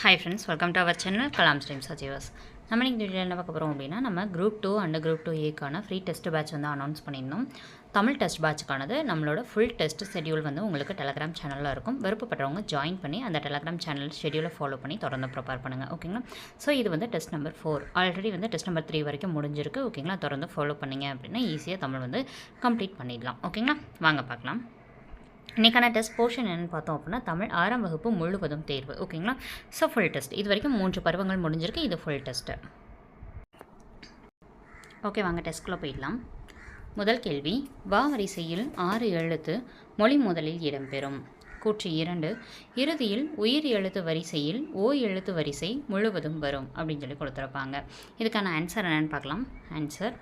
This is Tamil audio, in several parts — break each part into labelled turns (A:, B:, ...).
A: Hi friends welcome to our channel Kalam stream சஜீவஸ் நம்ம இன்றைக்கி வீடியோ என்ன பார்க்க போகிறோம் அப்படின்னா நம்ம group two and group two ஏக்கான free test batch வந்து அனௌன்ஸ் பண்ணியிருந்தோம். தமிழ் டெஸ்ட் பேட்சுக்கானது நம்மளோட ஃபுல் டெஸ்ட் ஷெடியூல் வந்து உங்களுக்கு டெலகிராம் சேனலில் இருக்கும். விருப்பப்படுறவங்க ஜாயின் பண்ணி அந்த டெலகிராம் சேனல் ஷெடியூலை ஃபாலோ பண்ணி தொடர்ந்து ப்ரிப்பேர் பண்ணுங்கள் ஓகேங்களா ஸோ இது வந்து டெஸ்ட் நம்பர் ஃபோர் ஆல்ரெடி வந்து டெஸ்ட் நம்பர் த்ரீ வரைக்கும் முடிஞ்சிருக்கு ஓகேங்களா தொடர்ந்து ஃபாலோ பண்ணிங்க அப்படின்னா ஈஸியாக தமிழ் வந்து கம்ப்ளீட் பண்ணிடலாம் ஓகேங்களா வாங்க பார்க்கலாம். இன்றைக்கான டெஸ்ட் போர்ஷன் என்னென்னு பார்த்தோம் அப்படின்னா தமிழ் ஆறாம் வகுப்பு முழுவதும் தேர்வு. ஓகேங்களா ஸோ ஃபுல் டெஸ்ட் இது வரைக்கும் மூன்று பருவங்கள் முடிஞ்சிருக்கு. இது ஃபுல் டெஸ்ட்டு ஓகே வாங்க டெஸ்ட்குள்ளே போயிடலாம். முதல் கேள்வி. வா வரிசையில் ஆறு எழுத்து மொழி முதலில் இடம்பெறும். கூற்று இரண்டு. இறுதியில் உயிர் எழுத்து வரிசையில் ஓ எழுத்து வரிசை முழுவதும் வரும் அப்படின்னு சொல்லி கொடுத்துருப்பாங்க. இதுக்கான ஆன்சர் என்னென்னு பார்க்கலாம். ஆன்சர்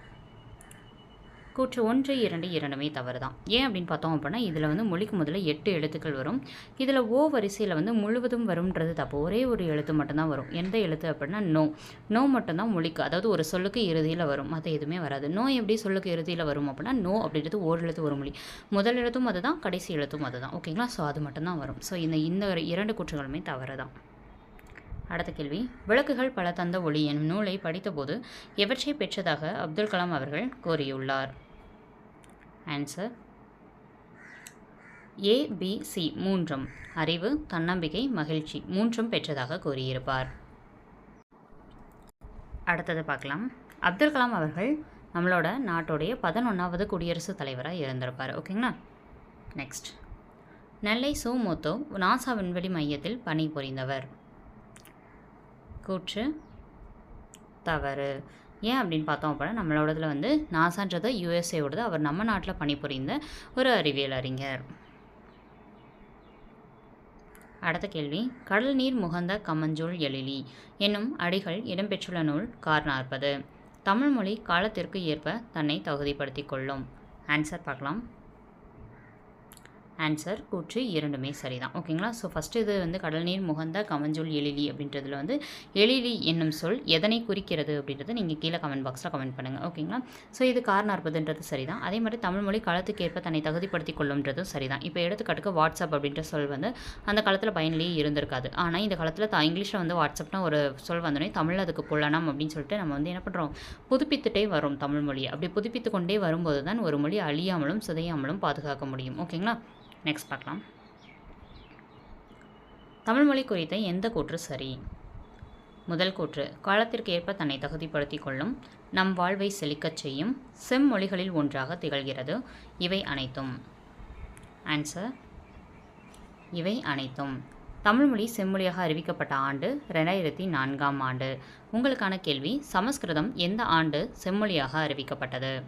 A: கூற்று ஒன்று இரண்டு இரண்டுமே தவறு தான் ஏன் அப்படின்னு பார்த்தோம் அப்படின்னா இதில் வந்து மொழிக்கு முதல்ல எட்டு எழுத்துக்கள் வரும். இதில் ஓ வரிசையில் வந்து முழுவதும் வரும்ன்றது தப்பு. ஒரே ஒரு எழுத்து மட்டும்தான் வரும். எந்த எழுத்து அப்படின்னா நோ. நோ மட்டும்தான் மொழிக்கு அதாவது ஒரு சொல்லுக்கு இறுதியில் வரும். மற்ற எதுவுமே வராது. நோ எப்படி சொல்லுக்கு இறுதியில் வரும் அப்படின்னா நோ அப்படின்றது ஒரு எழுத்து ஒரு மொழி. முதல் எழுத்தும் அதுதான் கடைசி எழுத்தும் அதுதான். ஓகேங்களா? ஸோ அது மட்டும்தான் வரும். ஸோ இந்த இந்த இரண்டு கூற்றுகளுமே தவறு தான் அடுத்த கேள்வி. விளக்குகள் பல தந்த ஒளி எனும் நூலை படித்தபோது எவற்றை பெற்றதாக அப்துல் கலாம் அவர்கள் கூறியுள்ளார்? ஆன்சர் ஏபிசி மூன்றும். அறிவு தன்னம்பிக்கை மகிழ்ச்சி மூன்றும் பெற்றதாக கூறியிருப்பார். அடுத்தது பார்க்கலாம். அப்துல் கலாம் அவர்கள் நம்மளோட நாட்டுடைய பதினொன்றாவது குடியரசுத் தலைவராக இருந்திருப்பார். ஓகேங்களா நெக்ஸ்ட் நெல்லை சுமோத்தோ நாசா விண்வெளி மையத்தில் பணிபுரிந்தவர். கூற்று. தவறு. ஏன் அப்படின்னு பார்த்தோம் அப்படின்னா நம்மளோடதுல வந்து நாசான்றது யூஎஸ்ஏவோடது அவர் நம்ம நாட்டில் பணிபுரிந்த ஒரு அறிவியல் அறிஞர். அடுத்த கேள்வி. கடல் நீர் முகந்த கமஞ்சூல் எழிலி என்னும் அடிகள் இடம்பெற்றுள்ள நூல் கார் நாற்பது தமிழ்மொழி காலத்திற்கு ஏற்ப தன்னை தகுதிப்படுத்திக் கொள்ளும். ஆன்சர் பார்க்கலாம். ஆன்சர் கூற்று இரண்டுமே சரிதான். ஓகேங்களா? ஸோ ஃபஸ்ட்டு இது வந்து கடல் நீர் முகந்த கமஞ்சொல் எழிலி அப்படின்றதுல வந்து எழிலி என்னும் சொல் எதனை குறிக்கிறது அப்படின்றத நீங்கள் கீழே கமெண்ட் பாக்ஸில் கமெண்ட் பண்ணுங்கள் ஓகேங்களா? ஸோ இது கார் நாற்பதுன்றது சரிதான். அதே மாதிரி தமிழ் மொழி காலத்துக்கு ஏற்ப தன்னை தகுதிப்படுத்தி கொள்ளும்ன்றதும் சரிதான். இப்போ எடுத்துக்காட்டுக்கு வாட்ஸ்அப் அப்படின்ற சொல் வந்து அந்த காலத்தில் பயனிலேயே இருந்திருக்காது. ஆனால் இந்த காலத்தில் த இங்கிலீஷில் வந்து வாட்ஸ்அப்னா ஒரு சொல் வந்தோடனே தமிழ் அதுக்கு புலனம் அப்படின்னு சொல்லிட்டு நம்ம வந்து என்ன பண்ணுறோம் புதுப்பித்துட்டே வரும் தமிழ் மொழியை. அப்படி புதுப்பித்து கொண்டே வரும்போது தான் ஒரு மொழி அழியாமலும் சிதையாமலும் பாதுகாக்க முடியும். ஓகேங்களா? நெக்ஸ்ட் பார்க்கலாம். தமிழ்மொழி குறித்த எந்த கூற்று சரி? முதல் கூற்று காலத்திற்கு ஏற்ப தன்னை தகுதிப்படுத்திக் கொள்ளும் நம் வாழ்வை செழிக்கச் செய்யும் செம்மொழிகளில் ஒன்றாக திகழ்கிறது. இவை அனைத்தும். ஆன்சர் இவை அனைத்தும். தமிழ்மொழி செம்மொழியாக அறிவிக்கப்பட்ட ஆண்டு ரெண்டாயிரத்தி நான்காம் ஆண்டு. உங்களுக்கான கேள்வி சமஸ்கிருதம் எந்த ஆண்டு செம்மொழியாக அறிவிக்கப்பட்டது?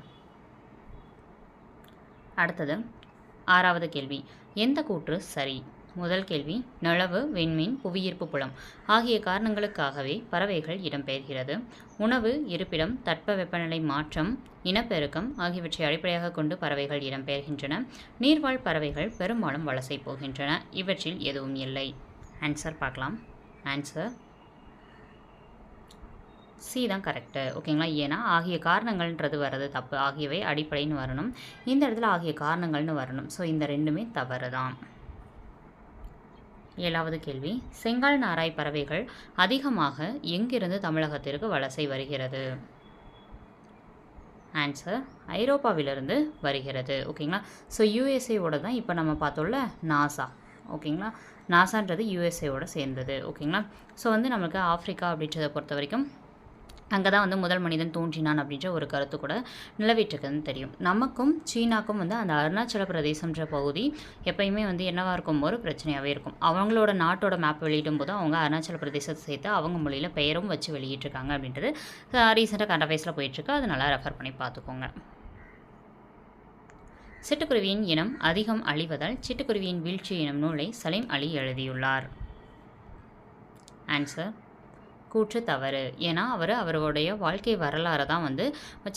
A: அடுத்தது ஆறாவது கேள்வி. எந்த கூற்று சரி? முதல் கேள்வி நிலவு விண்மீன் புவியீர்ப்பு புலம் ஆகிய காரணங்களுக்காகவே பறவைகள் இடம்பெயர்கிறது. உணவு இருப்பிடம் தட்பவெப்பநிலை மாற்றம் இனப்பெருக்கம் ஆகியவற்றை அடிப்படையாக கொண்டு பறவைகள் இடம்பெயர்கின்றன. நீர்வாழ் பறவைகள் பெரும்பாலும் வலசை போகின்றன. இவற்றில் எதுவும் இல்லை. ஆன்சர் பார்க்கலாம். ஆன்சர் சி தான் கரெக்டு ஓகேங்களா? ஏன்னா ஆகிய காரணங்கள்ன்றது வர்றது தப்பு. ஆகியவை அடிப்படைன்னு வரணும். இந்த இடத்துல ஆகிய காரணங்கள்னு வரணும். ஸோ இந்த ரெண்டுமே தவறு தான். ஏழாவது கேள்வி. செங்கால் நாராய் பறவைகள் அதிகமாக எங்கிருந்து தமிழகத்திற்கு வலசை வருகிறது? ஆன்சர் ஐரோப்பாவிலிருந்து வருகிறது. ஓகேங்களா? ஸோ யூஎஸ்ஏவோட தான் இப்போ நம்ம பார்த்தோம்ல நாசா. ஓகேங்களா? நாசான்றது யூஎஸ்ஏவோட சேர்ந்தது. ஓகேங்களா? ஸோ வந்து நமக்கு ஆஃப்ரிக்கா அப்படின்றத பொறுத்த வரைக்கும் அங்கே தான் வந்து முதல் மனிதன் தோன்றினான் அப்படின்ற ஒரு கருத்து கூட நிலவிட்டுருக்குன்னு தெரியும். நமக்கும் சீனாக்கும் வந்து அந்த அருணாச்சல பிரதேசம்ன்ற பகுதி எப்பயுமே வந்து என்னவாக இருக்கும்? ஒரு பிரச்சனையாகவே இருக்கும். அவங்களோட நாட்டோட மேப் வெளியிடும் போது அவங்க அருணாச்சல பிரதேசத்தை சேர்த்து அவங்க மொழியில் பெயரும் வச்சு வெளியிட்டிருக்காங்க அப்படின்றது ரீசெண்டாக கண்ட வயசில் போயிட்டுருக்கு. அது நல்லா ரெஃபர் பண்ணி பார்த்துக்கோங்க. சிட்டுக்குருவியின் இனம் அதிகம் அழிவதால் சிட்டுக்குருவியின் வீழ்ச்சி எனும் நூலை சலீம் அலி எழுதியுள்ளார். ஆன்சர் கூற்று தவறு. ஏன்னா அவர் அவருடைய வாழ்க்கை வரலாறை தான் வந்து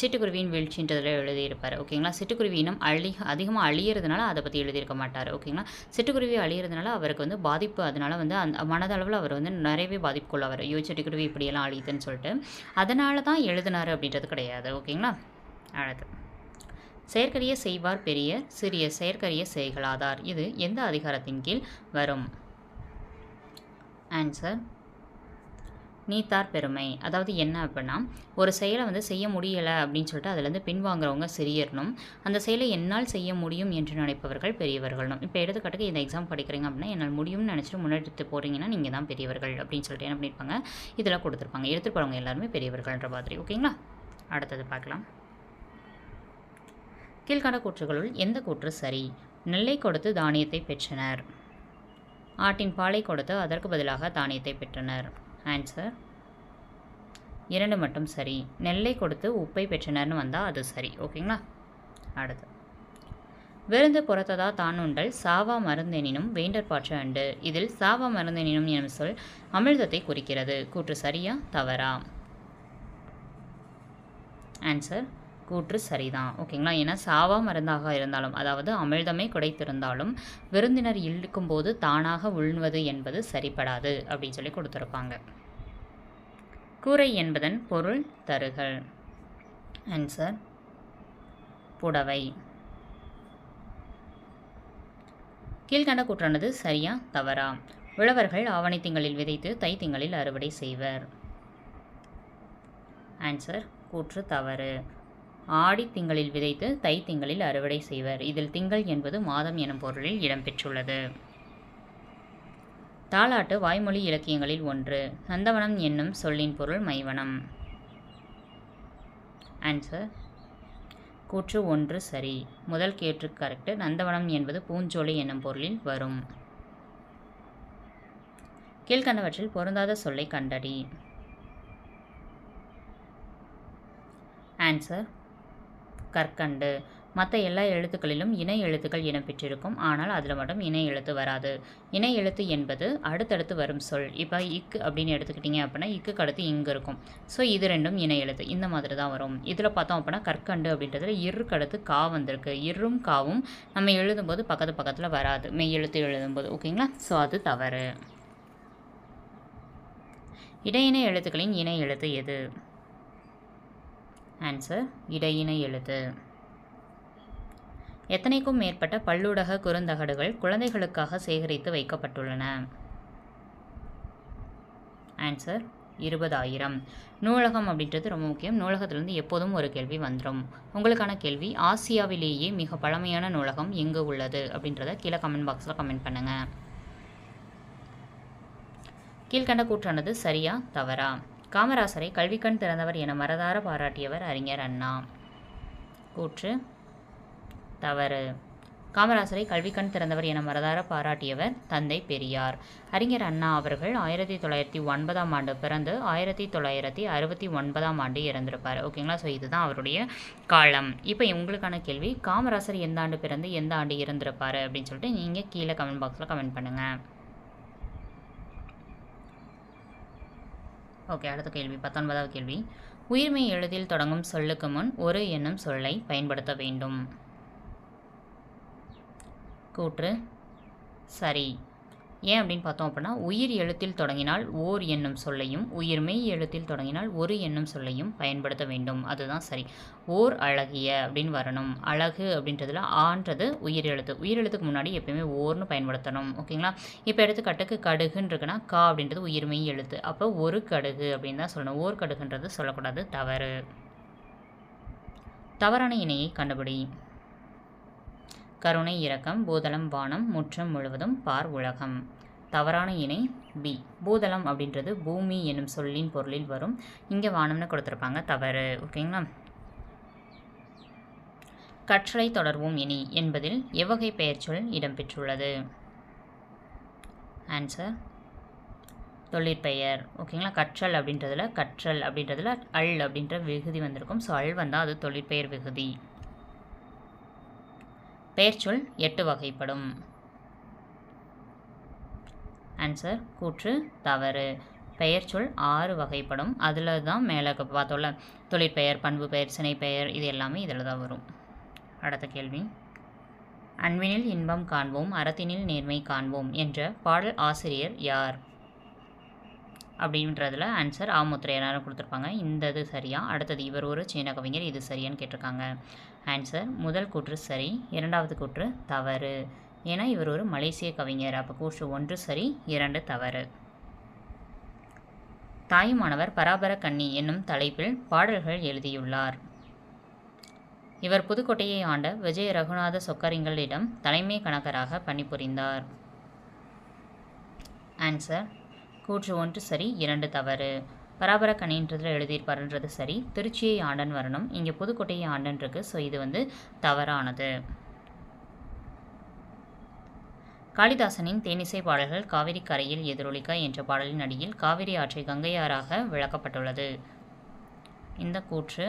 A: சிட்டுக்குருவியின் வீழ்ச்சின்றதில் எழுதியிருப்பார். ஓகேங்களா? சிட்டுக்குருவி இனம் அழி அதிகமாக அழியிறதுனால அதை பற்றி எழுதியிருக்க மாட்டார். ஓகேங்களா? சிட்டுக்குருவி அழியிறதுனால அவருக்கு வந்து பாதிப்பு அதனால் வந்து அந்த மனதளவில் அவர் வந்து நிறையவே பாதிப்புக்குள்ளவர். ஐயோ சிட்டுக்குருவி இப்படியெல்லாம் அழியுதுன்னு சொல்லிட்டு. அதனால தான் எழுதினார் அப்படின்றது கிடையாது. ஓகேங்களா? அடுத்து. செயற்கரிய செய்வார் பெரிய சிறிய செயற்கரிய செய்களாதார். இது எந்த அதிகாரத்தின் கீழ் வரும்? ஆன்சர் நீத்தார் பெருமை. அதாவது என்ன அப்படின்னா ஒரு செயலை வந்து செய்ய முடியலை அப்படின்னு சொல்லிட்டு அதுலேருந்து பின்வாங்குறவங்க சிறியர்னும் அந்த செயலை என்னால் செய்ய முடியும் என்று நினைப்பவர்கள் பெரியவர்களும் இப்போ எடுத்துக்காட்டுக்கு இந்த எக்ஸாம் படிக்கிறீங்க அப்படின்னா என்னால் முடியும்னு நினச்சிட்டு முன்னெடுத்து போகிறீங்கன்னா நீங்கள் தான் பெரியவர்கள் அப்படின்னு சொல்லிட்டு என்ன பண்ணியிருப்பாங்க இதெல்லாம் கொடுத்துருப்பாங்க. எடுத்துகிட்டு போகிறவங்க எல்லாருமே பெரியவர்கள்ன்ற மாதிரி. ஓகேங்களா? அடுத்தது பார்க்கலாம். கீழ்கண்ட கூற்றுகளுள் எந்த கூற்று சரி? நெல்லை கொடுத்து தானியத்தை பெற்றனர். ஆட்டின் பாலை கொடுத்து அதற்கு பதிலாக தானியத்தை பெற்றனர். ஆன்சர் இரண்டு மட்டும் சரி. நெல்லை கொடுத்து உப்பை பெற்றனர்னு வந்தால் அது சரி. ஓகேங்களா? அடுத்து. விருந்து புறத்ததா தானுண்டல் சாவா மருந்தெனினும் வேண்டற்பாற்று அண்டு. இதில் சாவா மருந்தெனினும் எனும் சொல் அமிழ்தத்தை குறிக்கிறது. கூற்று சரியா? தவறா? ஆன்சர் கூற்று சரிதான். ஓகேங்களா? ஏன்னா சாவா மருந்தாக இருந்தாலும் அதாவது அமிழ்தமே குடைத்திருந்தாலும் விருந்தினர் இழுக்கும்போது தானாக உள்வது என்பது சரிப்படாது அப்படின்னு சொல்லி கொடுத்துருப்பாங்க. கூரை என்பதன் பொருள் தருகள் ஆன்சர் புடவை. கீழ்கண்ட கூற்றானது சரியா? தவறா? உழவர்கள் ஆவணி திங்களில் விதைத்து தை திங்களில் அறுவடை செய்வர். ஆன்சர் கூற்று தவறு. ஆடி திங்களில் விதைத்து தை திங்களில் அறுவடை செய்வர். இதில் திங்கள் என்பது மாதம் எனும் பொருளில் இடம்பெற்றுள்ளது. தாலாட்டு வாய்மொழி இலக்கியங்களில் ஒன்று. நந்தவனம் என்னும் சொல்லின் பொருள் மைவனம். ஆன்சர் கூற்று ஒன்று சரி. முதல் கேற்று கரெக்டு. நந்தவனம் என்பது பூஞ்சோலை என்னும் பொருளில் வரும். கீழ்கண்டவற்றில் பொருந்தாத சொல்லை கண்டடி. ஆன்சர் கற்கண்டு. மற்ற எல்லா எழுத்துக்களிலும் இணை எழுத்துக்கள் இடம்பெற்றிருக்கும். ஆனால் அதில் மட்டும் இணை எழுத்து வராது. இணை எழுத்து என்பது அடுத்தடுத்து வரும் சொல். இப்போ இக்கு அப்படின்னு எடுத்துக்கிட்டிங்க அப்படின்னா இக்கு அடுத்து இங்கே இருக்கும். ஸோ இது ரெண்டும் இணை எழுத்து. இந்த மாதிரி தான் வரும். இதில் பார்த்தோம் அப்படின்னா கற்கண்டு அப்படின்றதுல இருக்கு அடுத்து கா வந்திருக்கு. இரும் காவும் நம்ம எழுதும்போது பக்கத்து பக்கத்தில் வராது. மெய் எழுத்து எழுதும்போது. ஓகேங்களா? ஸோ அது தவறு. இடையினை எழுத்துக்களின் இணை எழுத்து எது? ஆன்சர் இடையினை எழுது எத்தனைக்கும் மேற்பட்ட பல்லுடக குறுந்தகடுகள் குழந்தைகளுக்காக சேகரித்து வைக்கப்பட்டுள்ளன? ஆன்சர் இருபதாயிரம். நூலகம் அப்படின்றது ரொம்ப முக்கியம். நூலகத்திலிருந்து எப்போதும் ஒரு கேள்வி வந்துடும் உங்களுக்கான கேள்வி ஆசியாவிலேயே மிக பழமையான நூலகம் எங்கு உள்ளது? அப்படின்றத கீழே கமெண்ட் பாக்ஸில் கமெண்ட் பண்ணுங்கள் கீழ்கண்ட கூற்றானது சரியா தவறா? காமராசரை கல்விக்கண் திறந்தவர் என மரதார பாராட்டியவர் அறிஞர் அண்ணா. கூற்று தவறு. காமராசரை கல்விக்கண் திறந்தவர் என மரதார பாராட்டியவர் தந்தை பெரியார். அறிஞர் அண்ணா அவர்கள் ஆயிரத்தி தொள்ளாயிரத்தி ஒன்பதாம் ஆண்டு பிறந்து ஆயிரத்தி தொள்ளாயிரத்தி அறுபத்தி ஒன்பதாம் ஆண்டு இறந்திருப்பார். ஓகேங்களா ஸோ இதுதான் அவருடைய காலம். இப்போ உங்களுக்கான கேள்வி காமராசர் எந்த ஆண்டு பிறந்து எந்த ஆண்டு இறந்திருப்பார் அப்படின்னு சொல்லிட்டு நீங்கள் கீழே கமெண்ட் பாக்ஸில் கமெண்ட் பண்ணுங்கள் ஓகே அடுத்த கேள்வி பத்தொன்பதாவது கேள்வி. உயிர்மை எழுதில் தொடங்கும் சொல்லுக்கு முன் ஒரு என்னும் சொல்லை பயன்படுத்த வேண்டும். கூற்று சரி. ஏன் அப்படின்னு பார்த்தோம் அப்படின்னா உயிர் எழுத்தில் தொடங்கினால் ஓர் என்னும் சொல்லையும் உயிர் மெய் எழுத்தில் தொடங்கினால் ஒரு என்னும் சொல்லையும் பயன்படுத்த வேண்டும். அதுதான் சரி. ஓர் அழகிய அப்படின்னு வரணும். அழகு அப்படின்றதுல ஆன்றது உயிர் எழுத்து. உயிர் எழுத்துக்கு முன்னாடி எப்பயுமே ஓர்னு பயன்படுத்தணும். ஓகேங்களா? இப்போ எடுத்துக்காட்டுக்கு கடுகுன்னு இருக்குன்னா கா அப்படின்றது உயிர் மெய் எழுத்து. அப்போ ஒரு கடுகு அப்படின்னு தான் சொல்லணும். ஓர் கடுகுன்றது சொல்லக்கூடாது தவறு. தவறான இணையை கண்டுபிடி. கருணை இரக்கம் பூதளம் வானம் முற்றம் முழுவதும் பார் உலகம். தவறான இணை பி பூதளம் அப்படின்றது பூமி என்னும் சொல்லின் பொருளில் வரும். இங்கே வானம்னு கொடுத்துருப்பாங்க தவறு. ஓகேங்களா கற்றலை தொடர்வோம் இனி என்பதில் எவ்வகை பெயர்ச்சொல் இடம்பெற்றுள்ளது? ஆன்சர் தொழிற்பெயர். ஓகேங்களா கற்றல் அப்படின்றதுல கற்றல் அப்படின்றதுல அல் அப்படின்ற விகுதி வந்திருக்கும். ஸோ அல் வந்தால் அது தொழிற்பெயர் விகுதி. பெயர்ச்சொல் எட்டு வகைப்படும். ஆன்சர் கூற்று தவறு. பெயர்ச்சொல் ஆறு வகைப்படும். அதில் தான் மேலே பார்த்தோம்ல தொழிற்பெயர் பண்பு பெயர் சினை பெயர் இது எல்லாமே இதில் தான் வரும். அடுத்த கேள்வி. அன்பினில் இன்பம் காண்போம் அறத்தினில் நேர்மை காண்போம் என்ற பாடல் ஆசிரியர் யார்? அப்படின்றதுல ஆன்சர் ஆமுத்திரையனாரும் கொடுத்துருப்பாங்க. இந்த இது சரியா? அடுத்தது இவர் ஒரு சீன கவிஞர் இது சரியான்னு கேட்டிருக்காங்க. ஆன்சர் முதல் கூற்று சரி இரண்டாவது கூற்று தவறு. ஏன்னா இவர் ஒரு மலேசிய கவிஞர். அப்போ கூற்று ஒன்று சரி இரண்டு தவறு. தாயுமானவர் பராபர கன்னி என்னும் தலைப்பில் பாடல்கள் எழுதியுள்ளார். இவர் புதுக்கோட்டையை ஆண்ட விஜய ரகுநாத சொக்கரிங்களிடம் தலைமை கணக்கராக பணிபுரிந்தார். ஆன்சர் கூற்று ஒன்று சரி இரண்டு தவறு. பராபர கணின்றதில் எழுதியிருப்பாருன்றது சரி. திருச்சியை ஆண்டன் வரணும். இங்கே புதுக்கோட்டையை ஆண்டன் இருக்கு. ஸோ இது வந்து தவறானது. காளிதாசனின் தேனிசை பாடல்கள் காவிரி கரையில் எதிரொலிக்க என்ற பாடலின் அடியில் காவிரி ஆற்றை கங்கையாறாக விளக்கப்பட்டுள்ளது. இந்த கூற்று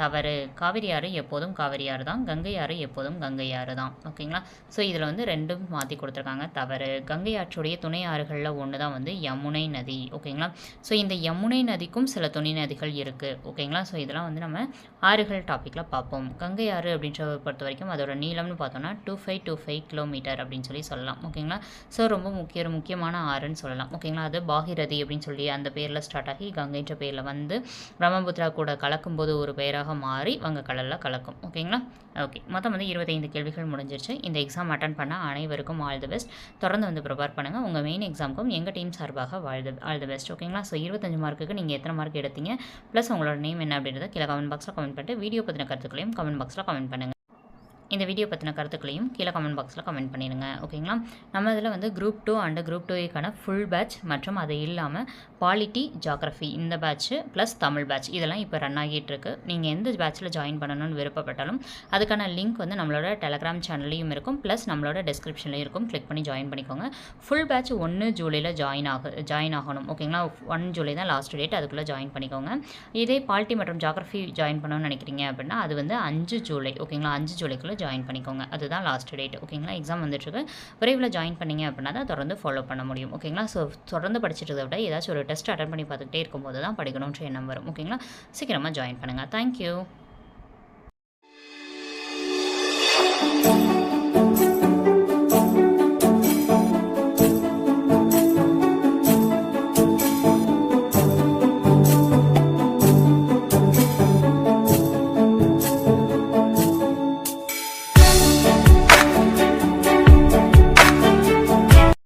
A: தவறு. காவிரி ஆறு எப்போதும் காவிரி ஆறு தான். கங்கை ஆறு எப்போதும் கங்கை ஆறு தான். ஓகேங்களா? ஸோ இதில் வந்து ரெண்டும் மாற்றி கொடுத்துருக்காங்க. தவறு. கங்கை ஆற்றுடைய துணை ஆறுகளில் ஒன்று தான் வந்து யமுனை நதி. ஓகேங்களா? ஸோ இந்த யமுனை நதிக்கும் சில துணை நதிகள் இருக்குது ஓகேங்களா? ஸோ இதெல்லாம் வந்து நம்ம ஆறுகள் டாப்பிக்கில் பார்ப்போம். கங்கை ஆறு அப்படின்ற பொறுத்த வரைக்கும் அதோட நீளம்னு பார்த்தோம்னா two five two five kilometre அப்படின்னு சொல்லி சொல்லலாம். ஓகேங்களா? ஸோ ரொம்ப முக்கிய ஒரு முக்கியமான ஆறுன்னு சொல்லலாம். ஓகேங்களா? அது பாகிரதி அப்படின்னு சொல்லி அந்த பேரில் ஸ்டார்ட் ஆகி கங்கைன்ற பேரில் வந்து பிரம்மபுத்திரா கூட கலக்கும்போது ஒரு பெயராக மாறி வங்கக்கடலில் கலக்கும். ஓகேங்களா? ஓகே. மொத்தம் வந்து இருபத்தைந்து கேள்விகள் முடிஞ்சிருச்சு. இந்த எக்ஸாம் அட்டன் பண்ண அனைவருக்கும் ஆல் தி பெஸ்ட் தொடர்ந்து வந்து ப்ரிப்பேர் பண்ணுங்கள் உங்கள் மெயின் எக்ஸாமுக்கும் எங்கள் டீம் சார்பாக all the all the best ஓகேங்களா? ஸோ இருபத்தஞ்சு மார்க்குக்கு நீங்கள் எத்தனை மார்க் எடுத்தீங்க? ப்ளஸ் உங்களோட நேம் என்ன அப்படின்றத கீழே கமெண்ட் பாக்ஸில் கமெண்ட் பண்ணிட்டு வீடியோ பற்றின கருத்துக்களையும் கமெண்ட் பாக்ஸில் கமெண்ட் பண்ணுங்கள் இந்த வீடியோ பற்றின கருத்துக்களையும் கீழே கமெண்ட் பாக்ஸில் கமெண்ட் பண்ணிடுங்க ஓகேங்களா நம்ம இதில் வந்து குரூப் டூ அண்ட் குரூப் டூக்கான ஃபுல் பேட்ச் மற்றும் அது இல்லாமல் பாலிட்டி ஜாகிரஃபி இந்த பேட்ச்சு ப்ளஸ் தமிழ் பேட்ச் இதெல்லாம் இப்போ ரன் ஆகிட்டு இருக்கு. நீங்கள் எந்த பேட்ச்சில் ஜாயின் பண்ணணும்னு விருப்பப்பட்டாலும் அதுக்கான லிங்க் வந்து நம்மளோட டெலகிராம் சேனல்லையும் இருக்கும் ப்ளஸ் நம்மளோட டிஸ்கிரிப்ஷன்லையும் இருக்கும். கிளிக் பண்ணி ஜாயின் பண்ணிக்கோங்க. ஃபுல் பேட்ச் ஒன்று ஜூலையில் ஜாயின் ஆக ஜாயின் ஆகணும் ஓகேங்களா ஒன் ஜூலை தான் லாஸ்ட் டேட் அதுக்குள்ளே ஜாயின் பண்ணிக்கோங்க. இதே பாலிட்டி மற்றும் ஜாகிரஃபி ஜாயின் பண்ணணும்னு நினைக்கிறீங்க அப்படின்னா அது வந்து அஞ்சு ஜூலை ஓகேங்களா அஞ்சு ஜூலைக்குள்ளே ஜாயின் பண்ணிக்கோங்க. அதுதான் லாஸ்ட் டேட் ஓகேங்களா எக்ஸாம் வந்துட்டுருக்கு. விரைவில் ஜாயின் பண்ணீங்க அப்படின்னா தான் தொடர்ந்து ஃபாலோ பண்ண முடியும் ஓகேங்களா ஸோ தொடர்ந்து படிச்சுட்டு விட ஏதாச்சும் ஒரு டெஸ்ட் அட்டன் பண்ணி பார்த்துக்கிட்டே இருக்கும்போது தான் படிக்கணுன்ற எண்ணம் வரும் ஓகேங்களா சீக்கிரமாக ஜாயின் பண்ணுங்கள் தேங்க்யூ